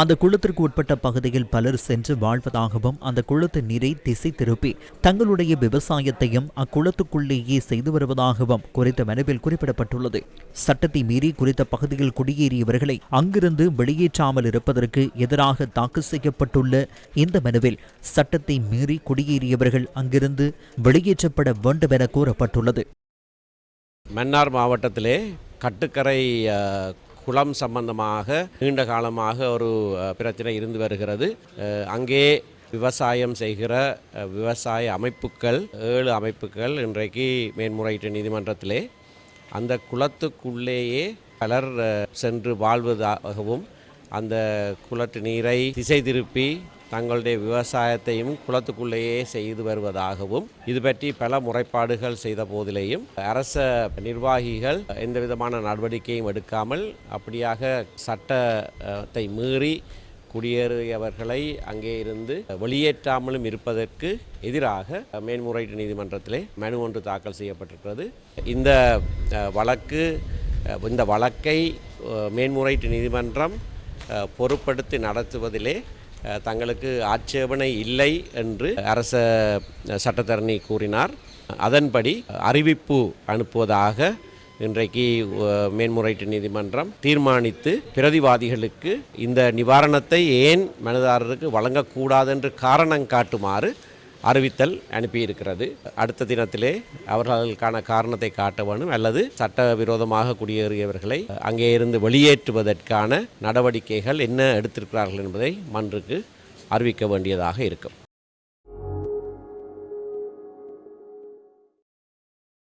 அந்த குளத்திற்கு உட்பட்ட பகுதியில் பலர் சென்று வாழ்வதாகவும் அந்த குளத்து நீரை திசை திருப்பி தங்களுடைய விவசாயத்தையும் அக்குளத்துக்குள்ளேயே செய்து வருவதாகவும் குறித்த மனுவில் குறிப்பிடப்பட்டுள்ளது. சட்டத்தை மீறி குறித்த பகுதியில் குடியேறியவர்களை அங்கிருந்து வெளியேற்றாமல் இருப்பதற்கு எதிராக தாக்கல் செய்யப்பட்டுள்ள இந்த மனுவில் சட்டத்தை மீறி குடியேறியவர்கள் அங்கிருந்து வெளியேற்றப்பட வேண்டும் என கூறப்பட்டுள்ளது. மன்னார் மாவட்டத்திலே கட்டுக்கரை குளம் சம்பந்தமாக நீண்ட காலமாக ஒரு பிரச்சனை இருந்து வருகிறது. அங்கே விவசாயம் செய்கிற விவசாய அமைப்புகள் ஏழு அமைப்புகள் இன்றைக்கு மேன்முறையீட்டு நீதிமன்றத்திலே. அந்த குளத்துக்குள்ளேயே பலர் சென்று வாழ்வதாகவும் அந்த குளத்து நீரை திசை திருப்பி தங்களுடைய விவசாயத்தையும் குளத்துக்குள்ளேயே செய்து வருவதாகவும் இது பற்றி பல முறைப்பாடுகள் செய்த போதிலேயும் அரச நிர்வாகிகள் எந்த விதமான நடவடிக்கையும் எடுக்காமல் அப்படியாக சட்டத்தை மீறி குடியேறியவர்களை அங்கே இருந்து வெளியேற்றாமலும் இருப்பதற்கு எதிராக மேன்முறையீட்டு நீதிமன்றத்திலே மனு ஒன்று தாக்கல் செய்யப்பட்டிருக்கிறது. இந்த வழக்கு இந்த வழக்கை மேன்முறையீட்டு நீதிமன்றம் பொருட்படுத்தி பொறுப்படுத்தி நடத்துவதிலே தங்களுக்கு ஆட்சேபனை இல்லை என்று அரச சட்டத்தரணி கூறினார். அதன்படி அறிவிப்பு அனுப்புவதாக இன்றைக்கு மேன்முறையீட்டு நீதிமன்றம் தீர்மானித்து பிரதிவாதிகளுக்கு இந்த நிவாரணத்தை ஏன் மனுதாரருக்கு வழங்கக்கூடாது என்று காரணம் காட்டுமாறு அறிவித்தல் அனுப்பியிருக்கிறது. அடுத்த தினத்திலே அவர்களுக்கான காரணத்தை காட்ட வேண்டும் அல்லது சட்டவிரோதமாக குடியேறியவர்களை அங்கே இருந்து வெளியேற்றுவதற்கான நடவடிக்கைகள் என்ன எடுத்திருக்கிறார்கள் என்பதை மன்றுக்கு அறிவிக்க வேண்டியதாக இருக்கும்.